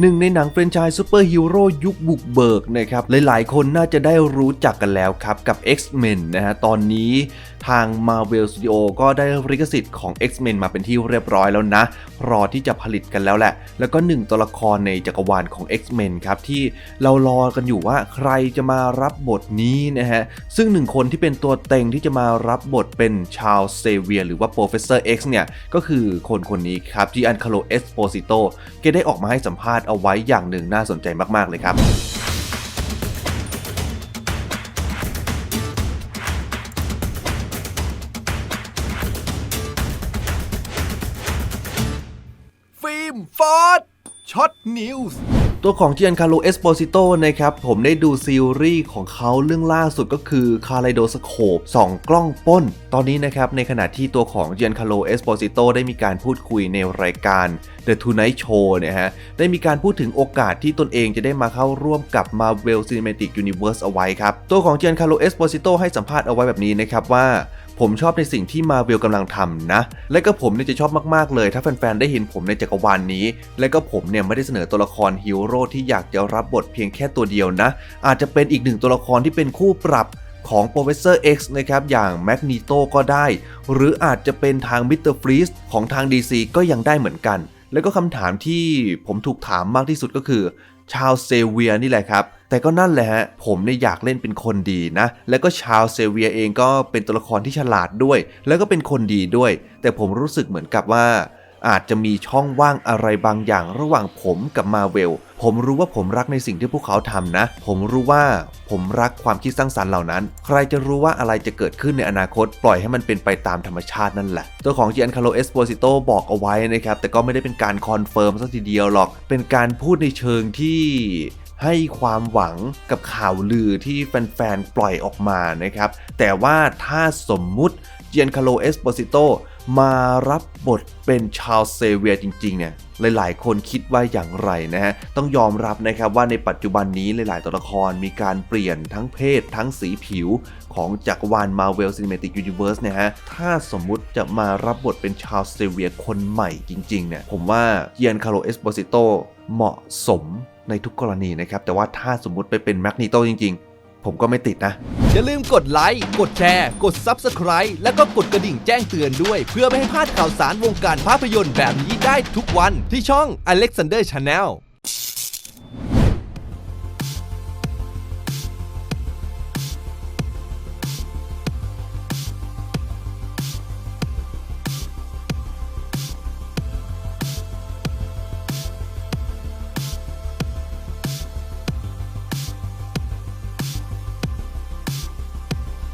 หนึ่งในหนังแฟรนไชส์ซูเปอร์ฮีโร่ยุคบุกเบิกนะครับหลายๆ คนน่าจะได้รู้จักกันแล้วครับกับ X-Men นะฮะตอนนี้ทาง Marvel Studio ก็ได้ลิขสิทธิ์ของ X-Men มาเป็นที่เรียบร้อยแล้วนะ รอที่จะผลิตกันแล้วแหละ แล้วก็หนึ่งตัวละครในจักรวาลของ X-Men ครับที่เรารอกันอยู่ว่าใครจะมารับบทนี้นะฮะซึ่งหนึ่งคนที่เป็นตัวเต็งที่จะมารับบทเป็นชา l เซเวียหรือว่า Professor X เนี่ยก็คือคนคนนี้ครับที่อันคาโลเอสโปซิโตแกได้ออกมาให้สัมภาษณ์เอาไว้อย่างหนึ่งน่าสนใจมาก ๆ เลยครับฟิล์มฟอร์ดช็อตนิวส์ ตัวของ g i a n c a r l o Esposito นะครับผมได้ดูซีรีส์ของเขาเรื่องล่าสุดก็คือ Kaleidoscope 2กล้องป้น ตอนนี้นะครับในขณะที่ตัวของ g i a n c a r l o Esposito ได้มีการพูดคุยในรายการ The Tonight Show เนี่ยฮะได้มีการพูดถึงโอกาสที่ตนเองจะได้มาเข้าร่วมกับ Marvel Cinematic Universe เอาไว้ครับ ตัวของ g i a n c a r l o Esposito ให้สัมภาษณ์เอาไว้แบบนี้นะครับว่า ผมชอบในสิ่งที่มาเวลกำลังทำนะ และก็ผมเนี่ยจะชอบมากๆเลย ถ้าแฟนๆได้เห็นผมในจักรวาลนนี้ และก็ผมเนี่ยไม่ได้เสนอตัวละครฮีโร่ที่อยากจะรับบทเพียงแค่ตัวเดียวนะ อาจจะเป็นอีกหนึ่งตัวละครที่เป็นคู่ปรับของ Professor X นะครับอย่าง Magneto ก็ได้ หรืออาจจะเป็นทาง Mr. Freeze ของทาง DC ก็ยังได้เหมือนกัน แล้วก็คำถามที่ผมถูกถามมากที่สุดก็คือ ชาวเซเวียนี่แหละครับแต่ก็นั่นแหละฮะ ผมเนี่ยอยากเล่นเป็นคนดีนะ แล้วก็ชาวเซเวียเองก็เป็นตัวละครที่ฉลาดด้วย แล้วก็เป็นคนดีด้วย แต่ผมรู้สึกเหมือนกับว่า อาจจะมีช่องว่างอะไรบางอย่างระหว่างผมกับมาเวล ผมรู้ว่าผมรักในสิ่งที่พวกเขาทำนะ ผมรู้ว่าผมรักความคิดสร้างสรรค์เหล่านั้น ใครจะรู้ว่าอะไรจะเกิดขึ้นในอนาคต ปล่อยให้มันเป็นไปตามธรรมชาตินั่นแหละ ตัวของ Giancarlo Esposito บอกเอาไว้นะครับ แต่ก็ไม่ได้เป็นการคอนเฟิร์มสักทีเดียวหรอก เป็นการพูดในเชิงที่ให้ความหวังกับข่าวลือที่แฟนๆ ปล่อยออกมานะครับ แต่ว่าถ้าสมมุติ เจียนคาโลเอสโปซิโตมารับบทเป็นชาลเซเวียจริงๆเนี่ยหลายๆ คนคิดว่าอย่างไรนะฮะต้องยอมรับนะครับว่าในปัจจุบันนี้หลายๆตัวละครมีการเปลี่ยนทั้งเพศทั้งสีผิวของจักรวาล Marvel Cinematic Universe เนี่ยฮะถ้าสมมุติจะมารับบทเป็นชาลเซเวียคนใหม่จริงๆเนี่ยผมว่าเจียนคาโลเอสโปซิโตเหมาะสมในทุกกรณีนะครับ แต่ว่าถ้าสมมุติไปเป็นแมกนีโตจริง ๆ ผมก็ไม่ติดนะ อย่าลืมกดไลค์ กดแชร์ กด Subscribe แล้วก็กดกระดิ่งแจ้งเตือนด้วย เพื่อไม่ให้พลาดข่าวสารวงการภาพยนตร์แบบนี้ได้ทุกวันที่ช่อง Alexander Channel